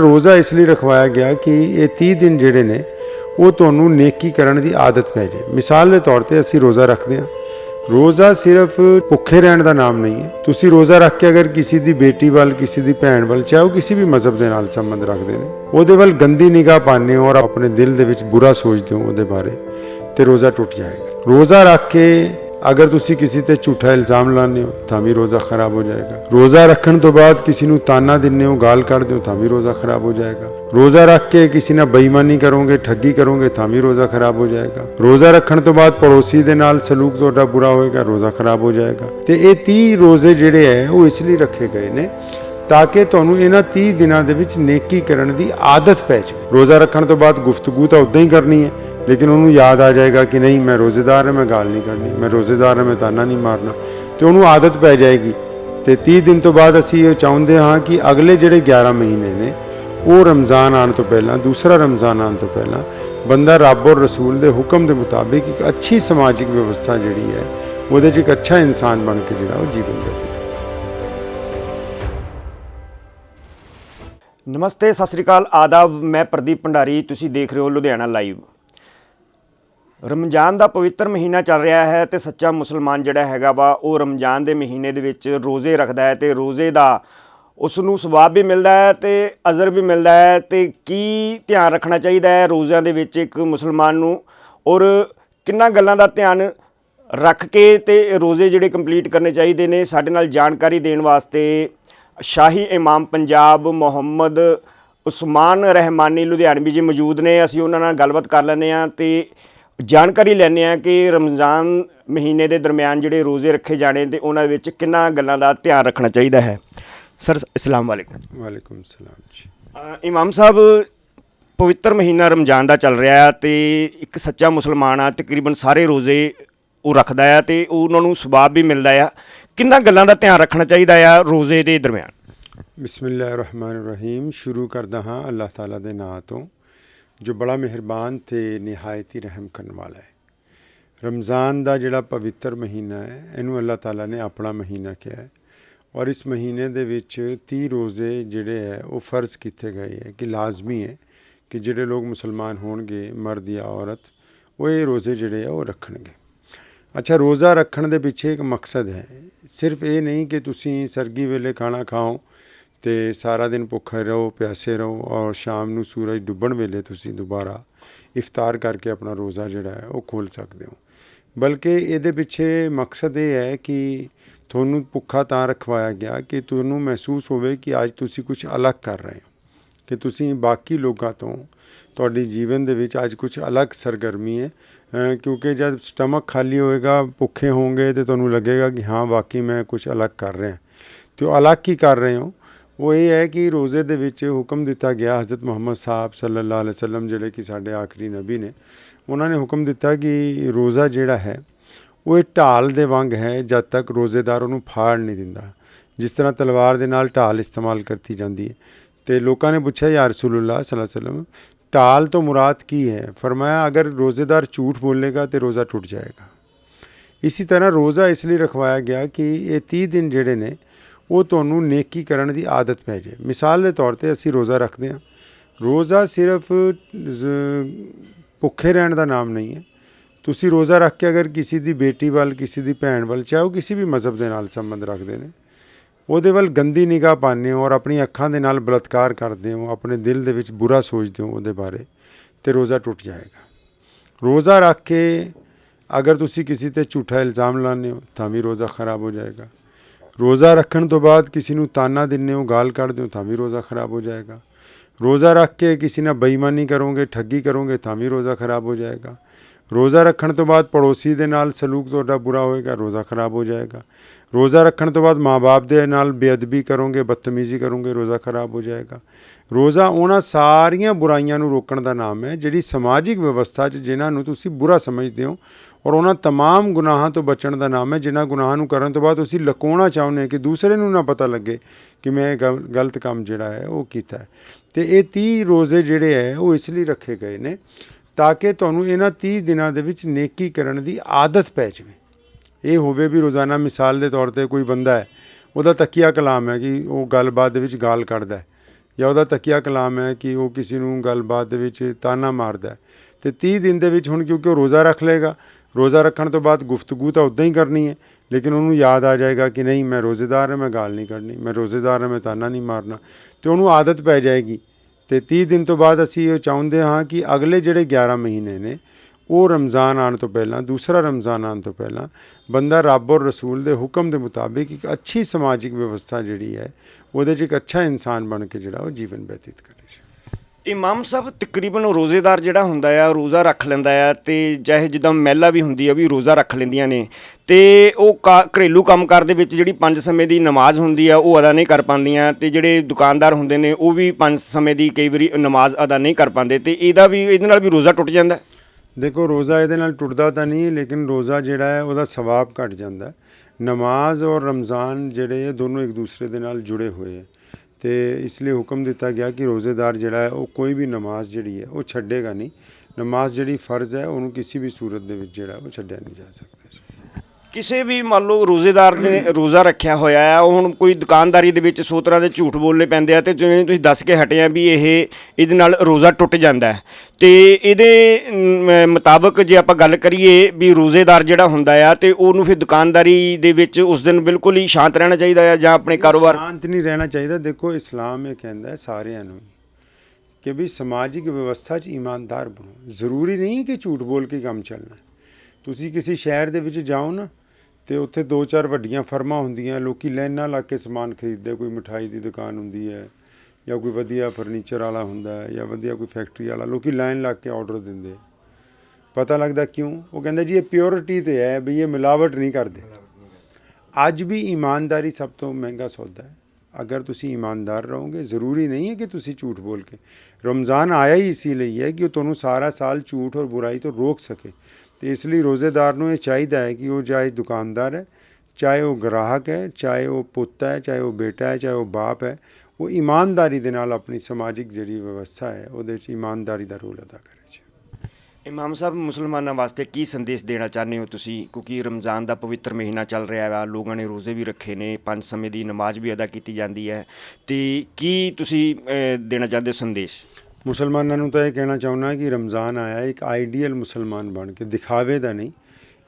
ਰੋਜ਼ਾ ਇਸ ਲਈ ਰਖਵਾਇਆ ਗਿਆ ਕਿ ਇਹ 30 ਦਿਨ ਜਿਹੜੇ ਨੇ, ਉਹ ਤੁਹਾਨੂੰ ਨੇਕੀ ਕਰਨ ਦੀ ਆਦਤ ਪੈ ਜਾਏ। ਮਿਸਾਲ ਦੇ ਤੌਰ ਤੇ ਅਸੀਂ ਰੋਜ਼ਾ ਰੱਖਦੇ ਹਾਂ। ਰੋਜ਼ਾ ਸਿਰਫ ਭੁੱਖੇ ਰਹਿਣ ਦਾ ਨਾਮ ਨਹੀਂ ਹੈ। ਤੁਸੀਂ ਰੋਜ਼ਾ ਰੱਖ ਕੇ ਅਗਰ ਕਿਸੇ ਦੀ ਬੇਟੀ ਵੱਲ, ਕਿਸੇ ਦੀ ਭੈਣ ਵੱਲ, ਚਾਹੇ ਉਹ ਕਿਸੇ ਵੀ ਮਜ਼ਹਬ ਦੇ ਨਾਲ ਸੰਬੰਧ ਰੱਖਦੇ ਨੇ, ਉਹਦੇ ਵੱਲ ਗੰਦੀ ਨਿਗਾਹ ਪਾਉਂਦੇ ਹੋ ਔਰ ਆਪਣੇ ਦਿਲ ਦੇ ਵਿੱਚ ਬੁਰਾ ਸੋਚਦੇ ਹੋ ਉਹਦੇ ਬਾਰੇ, ਤੇ ਰੋਜ਼ਾ ਟੁੱਟ ਜਾਏਗਾ। ਰੋਜ਼ਾ ਰੱਖ ਕੇ ਅਗਰ ਤੁਸੀਂ ਕਿਸੇ ਤੇ ਝੂਠਾ ਇਲਜ਼ਾਮ ਲਾਉਂਦੇ ਹੋ, ਤਾਂ ਵੀ ਰੋਜ਼ਾ ਖਰਾਬ ਹੋ ਜਾਏਗਾ। ਰੋਜ਼ਾ ਰੱਖਣ ਤੋਂ ਬਾਅਦ ਕਿਸੇ ਨੂੰ ਤਾਨਾ ਦਿੰਦੇ ਹੋ, ਗਾਲ ਕੱਢਦੇ ਹੋ, ਤਾਂ ਵੀ ਰੋਜ਼ਾ ਖਰਾਬ ਹੋ ਜਾਏਗਾ। ਰੋਜ਼ਾ ਰੱਖ ਕੇ ਕਿਸੇ ਨਾਲ ਬੇਈਮਾਨੀ ਕਰੋਗੇ, ਠੱਗੀ ਕਰੋਗੇ, ਤਾਂ ਵੀ ਰੋਜ਼ਾ ਖਰਾਬ ਹੋ ਜਾਏਗਾ। ਰੋਜ਼ਾ ਰੱਖਣ ਤੋਂ ਬਾਅਦ ਪੜੋਸੀ ਦੇ ਨਾਲ ਸਲੂਕ ਤੁਹਾਡਾ ਬੁਰਾ ਹੋਏਗਾ, ਰੋਜ਼ਾ ਖਰਾਬ ਹੋ ਜਾਏਗਾ। ਤੇ ਇਹ 30 ਰੋਜ਼ੇ ਜਿਹੜੇ ਹੈ, ਉਹ ਇਸ ਲਈ ਰੱਖੇ ਗਏ ਨੇ ਤਾਂ ਕਿ ਤੁਹਾਨੂੰ ਇਹਨਾਂ 30 ਦਿਨਾਂ ਦੇ ਵਿੱਚ ਨੇਕੀ ਕਰਨ ਦੀ ਆਦਤ ਪੈ ਜਾਵੇ। ਰੋਜ਼ਾ ਰੱਖਣ ਤੋਂ ਬਾਅਦ ਗੁਫ਼ਤਗੂ ਤਾਂ ਉਦਾਂ ਹੀ ਕਰਨੀ ਹੈ, ਲੇਕਿਨ ਉਹਨੂੰ ਯਾਦ ਆ ਜਾਏਗਾ ਕਿ ਨਹੀਂ, ਮੈਂ ਰੋਜ਼ੇਦਾਰ ਹਾਂ, ਮੈਂ ਗਾਲ ਨਹੀਂ ਕਰਨੀ, ਮੈਂ ਰੋਜ਼ੇਦਾਰ ਹਾਂ, ਮੈਂ ਤਾਨਾ ਨਹੀਂ ਮਾਰਨਾ। ਤੇ ਉਹਨੂੰ ਆਦਤ ਪੈ ਜਾਏਗੀ। ਤੇ 30 ਦਿਨ ਤੋਂ ਬਾਅਦ ਅਸੀਂ ਇਹ ਚਾਹੁੰਦੇ ਹਾਂ ਕਿ ਅਗਲੇ ਜਿਹੜੇ 11 ਮਹੀਨੇ ਨੇ, ਉਹ ਰਮਜ਼ਾਨ ਆਉਣ ਤੋਂ ਪਹਿਲਾਂ, ਦੂਸਰਾ ਰਮਜ਼ਾਨ ਆਉਣ ਤੋਂ ਪਹਿਲਾਂ, ਬੰਦਾ ਰੱਬ ਔਰ ਰਸੂਲ ਦੇ ਹੁਕਮ ਦੇ ਮੁਤਾਬਿਕ ਇੱਕ ਅੱਛੀ ਸਮਾਜਿਕ ਵਿਵਸਥਾ ਜਿਹੜੀ ਹੈ, ਉਹਦੇ 'ਚ ਇੱਕ ਅੱਛਾ ਇਨਸਾਨ ਬਣ ਕੇ ਜਿਹੜਾ ਉਹ ਜੀਵਨ ਬਤੀਤ ਨਮਸਤੇ, ਸਤਿ ਸ੍ਰੀ ਅਕਾਲ। ਆਦਾਬ, ਮੈਂ ਪ੍ਰਦੀਪ ਭੰਡਾਰੀ, ਤੁਸੀਂ ਦੇਖ ਰਹੇ ਹੋ ਲੁਧਿਆਣਾ ਲਾਈਵ। ਰਮਜ਼ਾਨ ਦਾ ਪਵਿੱਤਰ ਮਹੀਨਾ ਚੱਲ ਰਿਹਾ ਹੈ ਤੇ ਸੱਚਾ ਮੁਸਲਮਾਨ ਜਿਹੜਾ ਹੈਗਾ ਵਾ, ਉਹ ਰਮਜ਼ਾਨ ਦੇ ਮਹੀਨੇ ਦੇ ਵਿੱਚ ਰੋਜ਼ੇ ਰੱਖਦਾ ਹੈ ਤੇ ਰੋਜ਼ੇ ਦਾ ਉਸ ਨੂੰ ਸਵਾਬ ਵੀ ਮਿਲਦਾ ਹੈ ਤੇ ਅਜ਼ਰ ਵੀ ਮਿਲਦਾ ਹੈ ਤੇ ਕੀ ਧਿਆਨ ਰੱਖਣਾ ਚਾਹੀਦਾ ਹੈ ਰੋਜ਼ਿਆਂ ਦੇ ਵਿੱਚ ਇੱਕ ਮੁਸਲਮਾਨ ਨੂੰ? ਔਰ ਕਿੰਨਾ ਗੱਲਾਂ ਦਾ ਧਿਆਨ ਰੱਖ ਕੇ ਤੇ ਰੋਜ਼ੇ ਜਿਹੜੇ ਕੰਪਲੀਟ ਕਰਨੇ ਚਾਹੀਦੇ ਨੇ? ਸਾਡੇ ਨਾਲ ਜਾਣਕਾਰੀ ਦੇਣ ਵਾਸਤੇ ਸ਼ਾਹੀ ਇਮਾਮ ਪੰਜਾਬ ਮੁਹੰਮਦ ਉਸਮਾਨ ਰਹਿਮਾਨੀ ਲੁਧਿਆਣਵੀ ਜੀ ਮੌਜੂਦ ਨੇ। ਅਸੀਂ ਉਹਨਾਂ ਨਾਲ ਗੱਲਬਾਤ ਕਰ ਲੈਂਦੇ ਹਾਂ ਤੇ ਜਾਣਕਾਰੀ ਲੈਂਦੇ ਹਾਂ ਕਿ ਰਮਜ਼ਾਨ ਮਹੀਨੇ ਦੇ ਦਰਮਿਆਨ ਜਿਹੜੇ ਰੋਜ਼ੇ ਰੱਖੇ ਜਾਣੇ ਤੇ ਉਹਨਾਂ ਵਿੱਚ ਕਿੰਨਾ ਗੱਲਾਂ ਦਾ ਧਿਆਨ ਰੱਖਣਾ ਚਾਹੀਦਾ ਹੈ। ਸਰ ਅਸਲਾਮ ਵਾਲੇਕੁਮ। ਵਾਲੇਕੁਮ ਸਲਾਮ ਜੀ। ਇਮਾਮ ਸਾਹਿਬ ਪਵਿੱਤਰ ਮਹੀਨਾ ਰਮਜ਼ਾਨ ਦਾ ਚੱਲ ਰਿਹਾ ਹੈ ਤੇ ਇੱਕ ਸੱਚਾ ਮੁਸਲਮਾਨ ਆ ਤਕਰੀਬਨ ਸਾਰੇ ਰੋਜ਼ੇ ਉਹ ਰੱਖਦਾ ਆ ਤੇ ਉਹਨਾਂ ਨੂੰ ਸਵਾਬ ਵੀ ਮਿਲਦਾ ਆ। ਕਿੰਨਾ ਗੱਲਾਂ ਦਾ ਧਿਆਨ ਰੱਖਣਾ ਚਾਹੀਦਾ ਆ ਰੋਜ਼ੇ ਦੇ ਦਰਮਿਆਨ? ਬਿਸਮਿਲ੍ਲਾਹਿਰ ਰਹਿਮਾਨਿਰ ਰਹੀਮ ਸ਼ੁਰੂ ਕਰਦਾ ਹਾਂ ਅੱਲਾਹ ਤਾਲਾ ਦੇ ਨਾਂ ਤੋਂ, ਜੋ ਬੜਾ ਮਿਹਰਬਾਨ ਤੇ ਨਿਹਾਇਤ ਹੀ ਰਹਿਮ ਕਰਨ ਵਾਲਾ ਹੈ। ਰਮਜ਼ਾਨ ਦਾ ਜਿਹੜਾ ਪਵਿੱਤਰ ਮਹੀਨਾ ਹੈ, ਇਹਨੂੰ ਅੱਲਾਹ ਤਾਲਾ ਨੇ ਆਪਣਾ ਮਹੀਨਾ ਕਿਹਾ ਹੈ। ਔਰ ਇਸ ਮਹੀਨੇ ਦੇ ਵਿੱਚ 30 ਰੋਜ਼ੇ ਜਿਹੜੇ ਹੈ, ਉਹ ਫਰਜ਼ ਕੀਤੇ ਗਏ ਹੈ ਕਿ ਲਾਜ਼ਮੀ ਹੈ ਕਿ ਜਿਹੜੇ ਲੋਕ ਮੁਸਲਮਾਨ ਹੋਣਗੇ, ਮਰਦ ਜਾਂ ਔਰਤ, ਉਹ ਇਹ ਰੋਜ਼ੇ ਜਿਹੜੇ ਆ ਉਹ ਰੱਖਣਗੇ। ਅੱਛਾ, ਰੋਜ਼ਾ ਰੱਖਣ ਦੇ ਪਿੱਛੇ ਇੱਕ ਮਕਸਦ ਹੈ। ਸਿਰਫ ਇਹ ਨਹੀਂ ਕਿ ਤੁਸੀਂ ਸਰਗੀ ਵੇਲੇ ਖਾਣਾ ਖਾਓ ਤੇ ਸਾਰਾ ਦਿਨ ਭੁੱਖੇ ਰਹੋ, ਪਿਆਸੇ ਰਹੋ ਔਰ ਸ਼ਾਮ ਨੂੰ ਸੂਰਜ ਡੁੱਬਣ ਵੇਲੇ ਤੁਸੀਂ ਦੁਬਾਰਾ ਇਫਤਾਰ ਕਰਕੇ ਆਪਣਾ ਰੋਜ਼ਾ ਜਿਹੜਾ ਹੈ ਉਹ ਖੋਲ ਸਕਦੇ ਹੋ। ਬਲਕਿ ਇਹਦੇ ਪਿੱਛੇ ਮਕਸਦ ਇਹ ਹੈ ਕਿ ਤੁਹਾਨੂੰ ਭੁੱਖਾ ਤਾਂ ਰਖਵਾਇਆ ਗਿਆ ਕਿ ਤੁਹਾਨੂੰ ਮਹਿਸੂਸ ਹੋਵੇ ਕਿ ਅੱਜ ਤੁਸੀਂ ਕੁਝ ਅਲੱਗ ਕਰ ਰਹੇ ਹੋ। ਕਿ ਤੁਸੀਂ ਬਾਕੀ ਲੋਕਾਂ ਤੋਂ ਤੁਹਾਡੀ ਜੀਵਨ ਦੇ ਵਿੱਚ ਅੱਜ ਕੁਝ ਅਲੱਗ ਸਰਗਰਮੀ ਹੈ ਕਿਉਂਕਿ ਜਦ ਸਟਮਕ ਖਾਲੀ ਹੋਏਗਾ, ਭੁੱਖੇ ਹੋਵੋਗੇ ਤੇ ਤੁਹਾਨੂੰ ਲੱਗੇਗਾ ਕਿ ਹਾਂ ਵਾਕਈ ਮੈਂ ਕੁਝ ਅਲੱਗ ਕਰ ਰਿਹਾ। ਤੇ ਉਹ ਅਲੱਗ ਕੀ ਕਰ ਰਹੇ ਹੋ? ਉਹ ਇਹ ਹੈ ਕਿ ਰੋਜ਼ੇ ਦੇ ਵਿੱਚ ਹੁਕਮ ਦਿੱਤਾ ਗਿਆ, ਹਜ਼ਰਤ ਮੁਹੰਮਦ ਸਾਹਿਬ ਸੱਲੱਲਾਹੁ ਅਲੈਹਿ ਵਸੱਲਮ ਜਿਹੜੇ ਕਿ ਸਾਡੇ ਆਖਰੀ ਨਬੀ ਨੇ, ਉਹਨਾਂ ਨੇ ਹੁਕਮ ਦਿੱਤਾ ਕਿ ਰੋਜ਼ਾ ਜਿਹੜਾ ਹੈ, ਉਹ ਇਹ ਢਾਲ ਦੇ ਵਾਂਗ ਹੈ ਜਦ ਤੱਕ ਰੋਜ਼ੇਦਾਰ ਉਹਨੂੰ ਫਾੜ ਨਹੀਂ ਦਿੰਦਾ। ਜਿਸ ਤਰ੍ਹਾਂ ਤਲਵਾਰ ਦੇ ਨਾਲ ਢਾਲ ਇਸਤੇਮਾਲ ਕਰਤੀ ਜਾਂਦੀ ਹੈ। ਤੇ ਲੋਕਾਂ ਨੇ ਪੁੱਛਿਆ ਯਾ ਰਸੂਲullah ਸੱਲੱਲਾਹੁ ਅਲੈਹਿ ਵਸੱਲਮ, ਢਾਲ ਤੋਂ ਮੁਰਾਦ ਕੀ ਹੈ? ਫਰਮਾਇਆ, ਅਗਰ ਰੋਜ਼ੇਦਾਰ ਝੂਠ ਬੋਲੇਗਾ ਤੇ ਰੋਜ਼ਾ ਟੁੱਟ ਜਾਏਗਾ। ਇਸੇ ਤਰ੍ਹਾਂ ਰੋਜ਼ਾ ਇਸ ਲਈ ਰਖਵਾਇਆ ਗਿਆ ਕਿ ਇਹ 30 ਦਿਨ ਜਿਹੜੇ ਨੇ, ਉਹ ਤੁਹਾਨੂੰ ਨੇਕੀ ਕਰਨ ਦੀ ਆਦਤ ਪੈ ਜਾਏ। ਮਿਸਾਲ ਦੇ ਤੌਰ ਤੇ ਅਸੀਂ ਰੋਜ਼ਾ ਰੱਖਦੇ ਹਾਂ। ਰੋਜ਼ਾ ਸਿਰਫ ਭੁੱਖੇ ਰਹਿਣ ਦਾ ਨਾਮ ਨਹੀਂ ਹੈ। ਤੁਸੀਂ ਰੋਜ਼ਾ ਰੱਖ ਕੇ ਅਗਰ ਕਿਸੇ ਦੀ ਬੇਟੀ ਵੱਲ, ਕਿਸੇ ਦੀ ਭੈਣ ਵੱਲ, ਚਾਹੇ ਉਹ ਕਿਸੇ ਵੀ ਮਜ਼ਹਬ ਦੇ ਨਾਲ ਸੰਬੰਧ ਰੱਖਦੇ ਨੇ ਉਹਦੇ ਵੱਲ ਗੰਦੀ ਨਿਗਾਹ ਪਾਉਂਦੇ ਹੋ ਔਰ ਆਪਣੀ ਅੱਖਾਂ ਦੇ ਨਾਲ ਬਲਾਤਕਾਰ ਕਰਦੇ ਹੋ, ਆਪਣੇ ਦਿਲ ਦੇ ਵਿੱਚ ਬੁਰਾ ਸੋਚਦੇ ਹੋ ਉਹਦੇ ਬਾਰੇ, ਤੇ ਰੋਜ਼ਾ ਟੁੱਟ ਜਾਏਗਾ। ਰੋਜ਼ਾ ਰੱਖ ਕੇ ਅਗਰ ਤੁਸੀਂ ਕਿਸੇ ਤੇ ਝੂਠਾ ਇਲਜ਼ਾਮ ਲਾਉਂਦੇ ਹੋ, ਤਾਂ ਵੀ ਰੋਜ਼ਾ ਖਰਾਬ ਹੋ ਜਾਏਗਾ। ਰੋਜ਼ਾ ਰੱਖਣ ਤੋਂ ਬਾਅਦ ਕਿਸੇ ਨੂੰ ਤਾਨਾ ਦਿੰਦੇ ਹੋ, ਗਾਲ ਕੱਢਦੇ ਹੋ, ਤਾਂ ਵੀ ਰੋਜ਼ਾ ਖਰਾਬ ਹੋ ਜਾਏਗਾ। ਰੋਜ਼ਾ ਰੱਖ ਕੇ ਕਿਸੇ ਨਾਲ ਬੇਈਮਾਨੀ ਕਰੋਗੇ, ਠੱਗੀ ਕਰੋਗੇ, ਤਾਂ ਵੀ ਰੋਜ਼ਾ ਖਰਾਬ ਹੋ ਜਾਏਗਾ। ਰੋਜ਼ਾ ਰੱਖਣ ਤੋਂ ਬਾਅਦ ਪੜੋਸੀ ਦੇ ਨਾਲ ਸਲੂਕ ਤੁਹਾਡਾ ਬੁਰਾ ਹੋਏਗਾ, ਰੋਜ਼ਾ ਖਰਾਬ ਹੋ ਜਾਏਗਾ। ਰੋਜ਼ਾ ਰੱਖਣ ਤੋਂ ਬਾਅਦ ਮਾਪੇ ਦੇ ਨਾਲ ਬੇਅਦਬੀ ਕਰੋਗੇ, ਬਦਤਮੀਜ਼ੀ ਕਰੋਗੇ, ਰੋਜ਼ਾ ਖਰਾਬ ਹੋ ਜਾਏਗਾ। ਰੋਜ਼ਾ ਉਹਨਾਂ ਸਾਰੀਆਂ ਬੁਰਾਈਆਂ ਨੂੰ ਰੋਕਣ ਦਾ ਨਾਮ ਹੈ, ਜਿਹੜੀ ਸਮਾਜਿਕ ਵਿਵਸਥਾ 'ਚ ਜਿਨ੍ਹਾਂ ਨੂੰ ਤੁਸੀਂ ਬੁਰਾ ਸਮਝਦੇ ਹੋ ਔਰ ਉਹਨਾਂ ਤਮਾਮ ਗੁਨਾਹਾਂ ਤੋਂ ਬਚਣ ਦਾ ਨਾਮ ਹੈ, ਜਿਨ੍ਹਾਂ ਗੁਨਾਹਾਂ ਨੂੰ ਕਰਨ ਤੋਂ ਬਾਅਦ ਤੁਸੀਂ ਲੁਕਾਉਣਾ ਚਾਹੁੰਦੇ ਕਿ ਦੂਸਰੇ ਨੂੰ ਨਾ ਪਤਾ ਲੱਗੇ ਕਿ ਮੈਂ ਇਹ ਗਲ- ਗਲਤ ਕੰਮ ਜਿਹੜਾ ਹੈ, ਉਹ ਕੀਤਾ ਹੈ। ਤੇ ਇਹ 30 ਰੋਜ਼ੇ ਜਿਹੜੇ ਹੈ, ਉਹ ਇਸ ਲਈ ਰੱਖੇ ਗਏ ਨੇ ਤਾਂ ਕਿ ਤੁਹਾਨੂੰ ਇਹਨਾਂ 30 ਦਿਨਾਂ ਦੇ ਵਿੱਚ ਨੇਕੀ ਕਰਨ ਦੀ ਆਦਤ ਪੈ ਜਾਵੇ। ਇਹ ਹੋਵੇ ਵੀ ਰੋਜ਼ਾਨਾ ਮਿਸਾਲ ਦੇ ਤੌਰ ਤੇ ਕੋਈ ਬੰਦਾ ਹੈ, ਉਹਦਾ ਤਕੀਆ ਕਲਾਮ ਹੈ ਕਿ ਉਹ ਗੱਲਬਾਤ ਦੇ ਵਿੱਚ ਗਾਲ ਕੱਢਦਾ ਹੈ ਜਾਂ ਉਹਦਾ ਤਕੀਆ ਕਲਾਮ ਹੈ ਕਿ ਉਹ ਕਿਸੇ ਨੂੰ ਗੱਲਬਾਤ ਦੇ ਵਿੱਚ ਤਾਨਾ ਮਾਰਦਾ ਹੈ। ਤੇ 30 ਦਿਨ ਦੇ ਵਿੱਚ ਹੁਣ ਕਿਉਂਕਿ ਉਹ ਰੋਜ਼ਾ ਰੱਖ ਲਏਗਾ, ਰੋਜ਼ਾ ਰੱਖਣ ਤੋਂ ਬਾਅਦ ਗੁਫ਼ਤਗੂ ਤਾਂ ਉਦਾਂ ਹੀ ਕਰਨੀ ਹੈ, ਲੇਕਿਨ ਉਹਨੂੰ ਯਾਦ ਆ ਜਾਏਗਾ ਕਿ ਨਹੀਂ, ਮੈਂ ਰੋਜ਼ੇਦਾਰ ਹਾਂ, ਮੈਂ ਗਾਲ ਨਹੀਂ ਕੱਢਣੀ, ਮੈਂ ਰੋਜ਼ੇਦਾਰ ਹਾਂ, ਮੈਂ ਤਾਨਾ ਨਹੀਂ ਮਾਰਨਾ, ਤੇ ਉਹਨੂੰ ਆਦਤ ਪੈ ਜਾਏਗੀ। ਤੇ 30 ਦਿਨ ਤੋਂ ਬਾਅਦ ਅਸੀਂ ਇਹ ਚਾਹੁੰਦੇ ਹਾਂ ਕਿ ਅਗਲੇ ਜਿਹੜੇ 11 ਮਹੀਨੇ ਨੇ, ਉਹ ਰਮਜ਼ਾਨ ਆਉਣ ਤੋਂ ਪਹਿਲਾਂ, ਦੂਸਰਾ ਰਮਜ਼ਾਨ ਆਉਣ ਤੋਂ ਪਹਿਲਾਂ ਬੰਦਾ ਰੱਬ ਔਰ ਰਸੂਲ ਦੇ ਹੁਕਮ ਦੇ ਮੁਤਾਬਿਕ ਇੱਕ ਅੱਛੀ ਸਮਾਜਿਕ ਵਿਵਸਥਾ ਜਿਹੜੀ ਹੈ, ਉਹਦੇ 'ਚ ਇੱਕ ਅੱਛਾ ਇਨਸਾਨ ਬਣ ਕੇ ਜਿਹੜਾ ਉਹ ਜੀਵਨ ਬਤੀਤ ਕਰੇ। ਇਮਾਮ ਸਾਹਿਬ, ਤਕਰੀਬਨ ਰੋਜ਼ੇਦਾਰ ਜਿਹੜਾ ਹੁੰਦਾ ਆ, ਰੋਜ਼ਾ ਰੱਖ ਲੈਂਦਾ ਆ ਤੇ ਚਾਹੇ ਜਿੱਦਾਂ ਮਹਿਲਾ ਵੀ ਹੁੰਦੀ ਆ ਵੀ ਰੋਜ਼ਾ ਰੱਖ ਲੈਂਦੀਆਂ ਨੇ ਤੇ ਉਹ ਕਾ- ਘਰੇਲੂ ਕੰਮਕਾਰ ਦੇ ਵਿੱਚ ਜਿਹੜੀ ਪੰਜ ਸਮੇਂ ਦੀ ਨਮਾਜ਼ ਹੁੰਦੀ ਆ, ਉਹ ਅਦਾ ਨਹੀਂ ਕਰ ਪਾਉਂਦੀਆਂ ਤੇ ਜਿਹੜੇ ਦੁਕਾਨਦਾਰ ਹੁੰਦੇ ਨੇ, ਉਹ ਵੀ ਪੰਜ ਸਮੇਂ ਦੀ ਕਈ ਵਾਰੀ ਨਮਾਜ਼ ਅਦਾ ਨਹੀਂ ਕਰ ਪਾਉਂਦੇ ਤੇ ਇਹਦਾ ਵੀ, ਇਹਦੇ ਨਾਲ ਵੀ ਰੋਜ਼ਾ ਟੁੱਟ ਜਾਂਦਾ ਹੈ। ਦੇਖੋ, ਰੋਜ਼ਾ ਇਹਦੇ ਨਾਲ ਟੁੱਟਦਾ ਤਾਂ ਨਹੀਂ, ਲੇਕਿਨ ਰੋਜ਼ਾ ਜਿਹੜਾ ਹੈ, ਉਹਦਾ ਸਵਾਬ ਘਟ ਜਾਂਦਾ ਹੈ। ਨਮਾਜ਼ ਔਰ ਰਮਜ਼ਾਨ ਜਿਹੜੇ ਇਹ ਦੋਨੋਂ ਇੱਕ ਦੂਸਰੇ ਦੇ ਨਾਲ ਜੁੜੇ ਹੋਏ ਹੈ ਤੇ ਇਸ ਲਈ ਹੁਕਮ ਦਿੱਤਾ ਗਿਆ ਕਿ ਰੋਜ਼ੇਦਾਰ ਜਿਹੜਾ ਹੈ, ਉਹ ਕੋਈ ਵੀ ਨਮਾਜ਼ ਜਿਹੜੀ ਹੈ, ਉਹ ਛੱਡੇਗਾ ਨਹੀਂ। ਨਮਾਜ਼ ਜਿਹੜੀ ਫਰਜ਼ ਹੈ, ਉਹਨੂੰ ਕਿਸੇ ਵੀ ਸੂਰਤ ਦੇ ਵਿੱਚ ਜਿਹੜਾ ਉਹ ਛੱਡਿਆ ਨਹੀਂ ਜਾ ਸਕਦਾ। ਕਿਸੇ ਵੀ ਮੰਨ ਲਓ ਰੋਜ਼ੇਦਾਰ ਨੇ ਰੋਜ਼ਾ ਰੱਖਿਆ ਹੋਇਆ ਆ ਉਹ ਹੁਣ ਕੋਈ ਦੁਕਾਨਦਾਰੀ ਦੇ ਵਿੱਚ ਸੌ ਤਰ੍ਹਾਂ ਦੇ ਝੂਠ ਬੋਲਨੇ ਪੈਂਦੇ ਆ ਤੇ ਜਿਵੇਂ ਤੁਸੀਂ ਦੱਸ ਕੇ ਹਟੇ ਆ ਵੀ ਇਹ ਇਹਦੇ ਨਾਲ ਰੋਜ਼ਾ ਟੁੱਟ ਜਾਂਦਾ ਹੈ। ਤੇ ਇਹਦੇ ਅਮ, ਮੁਤਾਬਕ ਜੇ ਆਪਾਂ ਗੱਲ ਕਰੀਏ ਵੀ ਰੋਜ਼ੇਦਾਰ ਜਿਹੜਾ ਹੁੰਦਾ ਆ ਤੇ ਉਹਨੂੰ ਫਿਰ ਦੁਕਾਨਦਾਰੀ ਦੇ ਵਿੱਚ ਉਸ ਦਿਨ ਬਿਲਕੁਲ ਹੀ ਸ਼ਾਂਤ ਰਹਿਣਾ ਚਾਹੀਦਾ ਆ ਜਾਂ ਆਪਣੇ ਕਾਰੋਬਾਰ ਸ਼ਾਂਤ ਨਹੀਂ ਰਹਿਣਾ ਚਾਹੀਦਾ। ਦੇਖੋ ਇਸਲਾਮ ਇਹ ਕਹਿੰਦਾ ਹੈ ਸਾਰਿਆਂ ਨੂੰ ਹੀ ਕਿ ਵੀ ਸਮਾਜਿਕ ਵਿਵਸਥਾ 'ਚ ਇਮਾਨਦਾਰ ਬਣੋ। ਜ਼ਰੂਰੀ ਨਹੀਂ ਕਿ ਝੂਠ ਬੋਲ ਕੇ ਕੰਮ ਚੱਲਣਾ। ਹੈ। ਤੁਸੀਂ ਕਿਸੇ ਸ਼ਹਿਰ ਦੇ ਵਿੱਚ ਜਾਓ ਨਾ ਤੇ ਉੱਥੇ ਦੋ ਚਾਰ ਵੱਡੀਆਂ ਫਰਮਾਂ ਹੁੰਦੀਆਂ, ਲੋਕੀ ਲਾਈਨਾਂ ਲਾ ਕੇ ਸਮਾਨ ਖਰੀਦਦੇ, ਕੋਈ ਮਠਾਈ ਦੀ ਦੁਕਾਨ ਹੁੰਦੀ ਹੈ, ਜਾਂ ਕੋਈ ਵਧੀਆ ਫਰਨੀਚਰ ਵਾਲਾ ਹੁੰਦਾ ਹੈ, ਜਾਂ ਵਧੀਆ ਕੋਈ ਫੈਕਟਰੀ ਵਾਲਾ, ਲੋਕੀ ਲਾਈਨ ਲਾ ਕੇ ਆਰਡਰ ਦਿੰਦੇ ਪਤਾ ਲੱਗਦਾ ਕਿਉਂ? ਉਹ ਕਹਿੰਦਾ ਜੀ ਇਹ ਪਿਓਰਿਟੀ ਤੇ ਹੈ ਵੀ ਇਹ ਮਿਲਾਵਟ ਨਹੀਂ ਕਰਦੇ। ਅੱਜ ਵੀ ਇਮਾਨਦਾਰੀ ਸਭ ਤੋਂ ਮਹਿੰਗਾ ਸੌਦਾ ਹੈ। ਅਗਰ ਤੁਸੀਂ ਇਮਾਨਦਾਰ ਰਹੋਗੇ, ਜ਼ਰੂਰੀ ਨਹੀਂ ਹੈ ਕਿ ਤੁਸੀਂ ਝੂਠ ਬੋਲ ਕੇ। ਰਮਜ਼ਾਨ ਆਇਆ ਹੀ ਇਸੀ ਲਈ ਹੈ ਕਿ ਉਹ ਤੁਹਾਨੂੰ ਸਾਰਾ ਸਾਲ ਝੂਠ ਔਰ ਬੁਰਾਈ ਤੋਂ ਰੋਕ ਸਕੇ। ਤੇ ਇਸ ਲਈ ਰੋਜ਼ੇਦਾਰ ਨੂੰ ਇਹ ਚਾਹੀਦਾ ਹੈ ਕਿ ਉਹ ਚਾਹੇ ਦੁਕਾਨਦਾਰ ਹੈ, ਚਾਹੇ ਉਹ ਗ੍ਰਾਹਕ ਹੈ, ਚਾਹੇ ਉਹ ਪੁੱਤ ਹੈ, ਚਾਹੇ ਉਹ ਬੇਟਾ ਹੈ, ਚਾਹੇ ਉਹ ਬਾਪ ਹੈ, ਉਹ ਇਮਾਨਦਾਰੀ ਦੇ ਨਾਲ ਆਪਣੀ ਸਮਾਜਿਕ ਜਿਹੜੀ ਵਿਵਸਥਾ ਹੈ, ਉਹਦੇ ਵਿੱਚ ਇਮਾਨਦਾਰੀ ਦਾ ਰੋਲ ਅਦਾ ਕਰੇ ਜੀ। ਇਮਾਮ ਸਾਹਿਬ, ਮੁਸਲਮਾਨਾਂ ਵਾਸਤੇ ਕੀ ਸੰਦੇਸ਼ ਦੇਣਾ ਚਾਹੁੰਦੇ ਹੋ ਤੁਸੀਂ? ਕਿਉਂਕਿ ਰਮਜ਼ਾਨ ਦਾ ਪਵਿੱਤਰ ਮਹੀਨਾ ਚੱਲ ਰਿਹਾ ਹੈ ਲੋਕਾਂ ਨੇ ਰੋਜ਼ੇ ਵੀ ਰੱਖੇ ਨੇ, ਪੰਜ ਸਮੇਂ ਦੀ ਨਮਾਜ਼ ਵੀ ਅਦਾ ਕੀਤੀ ਜਾਂਦੀ ਹੈ। ਤੇ ਕੀ ਤੁਸੀਂ ਦੇਣਾ ਚਾਹੁੰਦੇ ਹੋ ਸੰਦੇਸ਼? ਮੁਸਲਮਾਨਾਂ ਨੂੰ ਤਾਂ ਇਹ ਕਹਿਣਾ ਚਾਹੁੰਦਾ ਕਿ ਰਮਜ਼ਾਨ ਆਇਆ, ਇੱਕ ਆਈਡੀਅਲ ਮੁਸਲਮਾਨ ਬਣ ਕੇ, ਦਿਖਾਵੇ ਦਾ ਨਹੀਂ,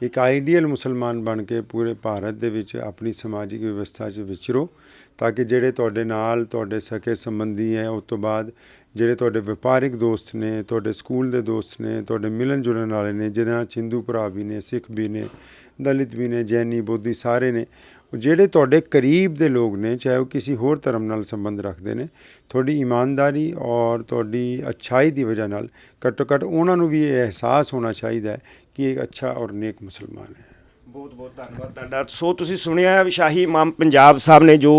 ਇੱਕ ਆਈਡੀਅਲ ਮੁਸਲਮਾਨ ਬਣ ਕੇ ਪੂਰੇ ਭਾਰਤ ਦੇ ਵਿੱਚ ਆਪਣੀ ਸਮਾਜਿਕ ਵਿਵਸਥਾ 'ਚ ਵਿਚਰੋ, ਤਾਂ ਕਿ ਜਿਹੜੇ ਤੁਹਾਡੇ ਨਾਲ ਤੁਹਾਡੇ ਸਕੇ ਸੰਬੰਧੀ ਹੈ, ਉਸ ਤੋਂ ਬਾਅਦ ਜਿਹੜੇ ਤੁਹਾਡੇ ਵਪਾਰਿਕ ਦੋਸਤ ਨੇ, ਤੁਹਾਡੇ ਸਕੂਲ ਦੇ ਦੋਸਤ ਨੇ, ਤੁਹਾਡੇ ਮਿਲਣ ਜੁਲਣ ਵਾਲੇ ਨੇ, ਜਿਹਦੇ ਨਾਲ ਹਿੰਦੂ ਭਰਾ ਵੀ ਨੇ, ਸਿੱਖ ਵੀ ਨੇ, ਦਲਿਤ ਵੀ ਨੇ, ਜੈਨੀ, ਬੋਧੀ ਸਾਰੇ ਨੇ ਜਿਹੜੇ ਤੁਹਾਡੇ ਕਰੀਬ ਦੇ ਲੋਕ ਨੇ, ਚਾਹੇ ਉਹ ਕਿਸੇ ਹੋਰ ਧਰਮ ਨਾਲ ਸੰਬੰਧ ਰੱਖਦੇ ਨੇ, ਤੁਹਾਡੀ ਇਮਾਨਦਾਰੀ ਔਰ ਤੁਹਾਡੀ ਅੱਛਾਈ ਦੀ ਵਜ੍ਹਾ ਨਾਲ ਘੱਟੋ ਘੱਟ ਉਹਨਾਂ ਨੂੰ ਵੀ ਇਹ ਅਹਿਸਾਸ ਹੋਣਾ ਚਾਹੀਦਾ ਹੈ ਕਿ ਇਹ ਇੱਕ ਅੱਛਾ ਔਰ ਨੇਕ ਮੁਸਲਮਾਨ ਹੈ। ਬਹੁਤ ਬਹੁਤ ਧੰਨਵਾਦ ਤੁਹਾਡਾ। ਸੋ ਤੁਸੀਂ ਸੁਣਿਆ ਵੀ ਸ਼ਾਹੀ ਇਮਾਮ ਪੰਜਾਬ ਸਾਹਿਬ ਨੇ ਜੋ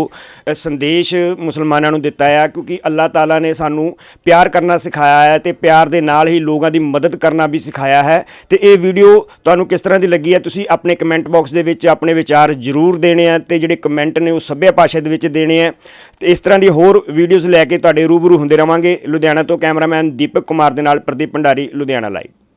ਸੰਦੇਸ਼ ਮੁਸਲਮਾਨਾਂ ਨੂੰ ਦਿੱਤਾ ਹੈ ਕਿਉਂਕਿ ਅੱਲਾਹ ਤਾਲਾ ਨੇ ਸਾਨੂੰ ਪਿਆਰ ਕਰਨਾ ਸਿਖਾਇਆ ਹੈ ਤੇ ਪਿਆਰ ਦੇ ਨਾਲ ਹੀ ਲੋਕਾਂ ਦੀ ਮਦਦ ਕਰਨਾ ਵੀ ਸਿਖਾਇਆ ਹੈ। ਤੇ ਇਹ ਵੀਡੀਓ ਤੁਹਾਨੂੰ ਕਿਸ ਤਰ੍ਹਾਂ ਦੀ ਲੱਗੀ ਹੈ ਤੁਸੀਂ ਆਪਣੇ ਕਮੈਂਟ ਬਾਕਸ ਦੇ ਵਿੱਚ ਆਪਣੇ ਵਿਚਾਰ ਜ਼ਰੂਰ ਦੇਣੇ ਆ ਤੇ ਜਿਹੜੇ ਕਮੈਂਟ ਨੇ ਉਹ ਸੱਭਿਆ ਭਾਸ਼ਾ ਦੇ ਵਿੱਚ ਦੇਣੇ ਆ ਤੇ ਇਸ ਤਰ੍ਹਾਂ ਦੀ ਹੋਰ ਵੀਡੀਓਜ਼ ਲੈ ਕੇ ਤੁਹਾਡੇ ਰੂਬਰੂ ਹੁੰਦੇ ਰਵਾਂਗੇ। ਲੁਧਿਆਣਾ ਤੋਂ ਕੈਮਰਾਮੈਨ ਦੀਪਕ ਕੁਮਾਰ ਦੇ ਨਾਲ ਪ੍ਰਦੀਪ ਭੰਡਾਰੀ, ਲੁਧਿਆਣਾ ਲਾਈਵ